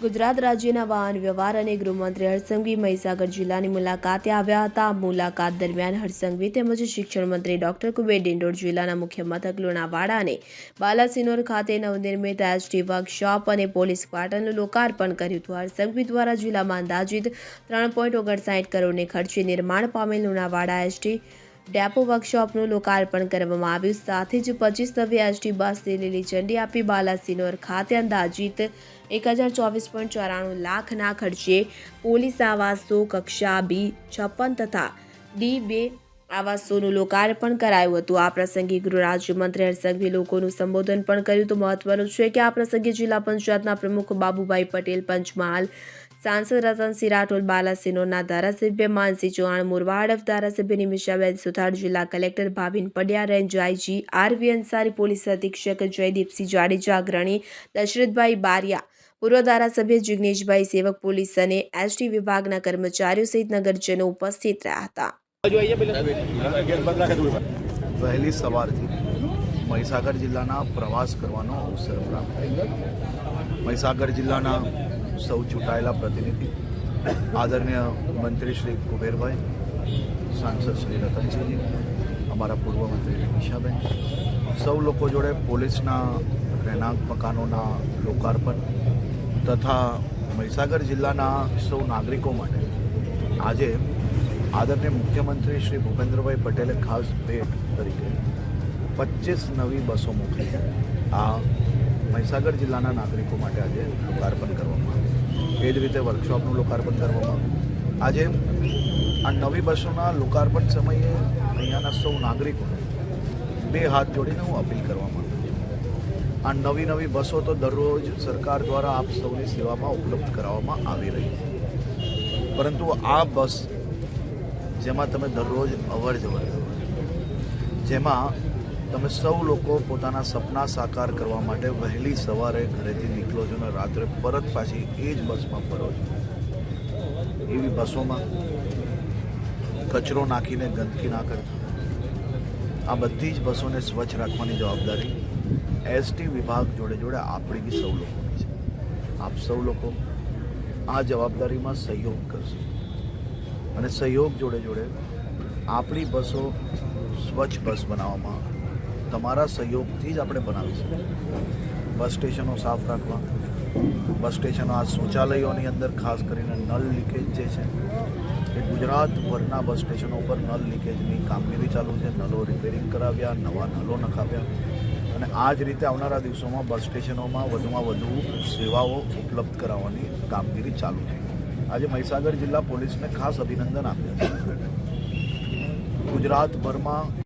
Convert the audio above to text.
ગુજરાત રાજ્યના વાહન વ્યવહાર અને ગૃહમંત્રી હરસંઘવી મહીસાગર જિલ્લાની મુલાકાતે આવ્યા હતા. મુલાકાત દરમિયાન હરસંઘવી તેમજ શિક્ષણ મંત્રી ડોક્ટર કુબેર ડિંડોર જિલ્લાના મુખ્ય મથક લુણાવાડા અને બાલાસિનોર ખાતે નવનિર્મિત એસટી વર્કશોપ અને પોલીસ ક્વાર્ટરનું લોકાર્પણ કર્યું હતું. હરસંઘવી દ્વારા જિલ્લામાં અંદાજિત ત્રણ પોઈન્ટ ઓગણસાઠ કરોડને ખર્ચે નિર્માણ પામેલ લુણાવાડા એસટી ડેપો વર્કશોપનું લોકાર્પણ કરવામાં આવ્યું. સાથે જ પચીસ નવી એસટી બસને લીલી ઝંડી આપી બાલાસિનોર ખાતે અંદાજિત એક હજાર ચોવીસ પોઈન્ટ ચોરાણું લાખના ખર્ચે પોલીસ આવાસો, કક્ષા, બી છપ્પન તથા ડી બે આવાસોનું લોકાર્પણ કરાયું હતું. આ પ્રસંગે ગૃહ રાજ્યમંત્રી હર્ષંઘવી લોકોનું સંબોધન પણ કર્યું તો મહત્વનું છે કે આ પ્રસંગે જિલ્લા પંચાયતના પ્રમુખ બાબુભાઈ પટેલ પંચમહાલ સાંસદ રતનસિંહ રાઠોડ બાલાસિનોરના ધારાસભ્ય માનસી ચૌહાણ મુરવાડફ ધારાસભ્ય નિમિષાબેન સુથાર જિલ્લા collector Bhavin Padiya range IG RV Ansari police અધિક્ષક જયદીપસિંહ જાડેજા અગ્રણી દશરથભાઈ બારિયા પૂર્વ ધારાસભ્ય જિગ્નેશભાઈ સેવક પોલીસ અને એસટી વિભાગના કર્મચારીઓ સહિત નગરજનો ઉપસ્થિત રહ્યા હતા. વહેલી સવારથી મહીસાગર જિલ્લાના પ્રવાસ કરવાનો અવસર પ્રાપ્ત થયો. મહીસાગર જિલ્લાના સૌ ચૂંટાયેલા પ્રતિનિધિ આદરણીય મંત્રી શ્રી કુબેરભાઈ, સાંસદ શ્રી રતનસિંહજી, અમારા પૂર્વ મંત્રી નિશાબેન, સૌ લોકો જોડે પોલીસના રહેણાંક મકાનોના લોકાર્પણ તથા મહીસાગર જિલ્લાના સૌ નાગરિકો માટે આજે આદરણીય મુખ્યમંત્રી શ્રી ભૂપેન્દ્રભાઈ પટેલે ખાસ ભેટ તરીકે પચીસ નવી બસો મોકલી આ મહીસાગર જિલ્લાના નાગરિકો માટે આજે લોકાર્પણ કરવામાં આવ્યું. એ જ રીતે વર્કશોપનું લોકાર્પણ કરવામાં આવ્યું. આજે આ નવી બસોના લોકાર્પણ સમયે અહીંયાના સૌ નાગરિકો બે હાથ જોડીને હું અપીલ કરવા માંગુ છું. આ નવી નવી બસો તો દરરોજ સરકાર દ્વારા આપ સૌની સેવામાં ઉપલબ્ધ કરાવવામાં આવી રહી છે. પરંતુ આ બસ જેમાં તમે દરરોજ અવર જવર જેમાં તમે સૌ લોકો પોતાના સપના સાકાર કરવા માટે વહેલી સવારે ઘરેથી નીકળો છો અને રાત્રે પરત પાછી એ જ બસમાં ફરો છો. એવી બસોમાં કચરો નાખીને ગંદકી ના કરતા. આ બધી જ બસોને સ્વચ્છ રાખવાની જવાબદારી એસટી વિભાગ જોડે જોડે આપણી બી સૌ લોકોની છે. આપ સૌ લોકો આ જવાબદારીમાં સહયોગ કરશો. અને સહયોગ જોડે જોડે આપણી બસો સ્વચ્છ બસ બનાવવામાં તમારા સહયોગથી જ આપણે બનાવીશું બસ સ્ટેશનો સાફ રાખવા. બસ સ્ટેશનો આ શૌચાલયોની અંદર, ખાસ કરીને નલ લીકેજ જે છે, એ ગુજરાતભરના બસ સ્ટેશનો ઉપર નલ લીકેજની કામગીરી ચાલુ છે. નલો રિપેરિંગ કરાવ્યા, નવા નલો નખાવ્યા અને આ જ રીતે આવનારા દિવસોમાં બસ સ્ટેશનોમાં વધુમાં વધુ સેવાઓ ઉપલબ્ધ કરાવવાની કામગીરી ચાલુ છે. આજે મહીસાગર જિલ્લા પોલીસને ખાસ અભિનંદન આપ્યા છે. ગુજરાતભરમાં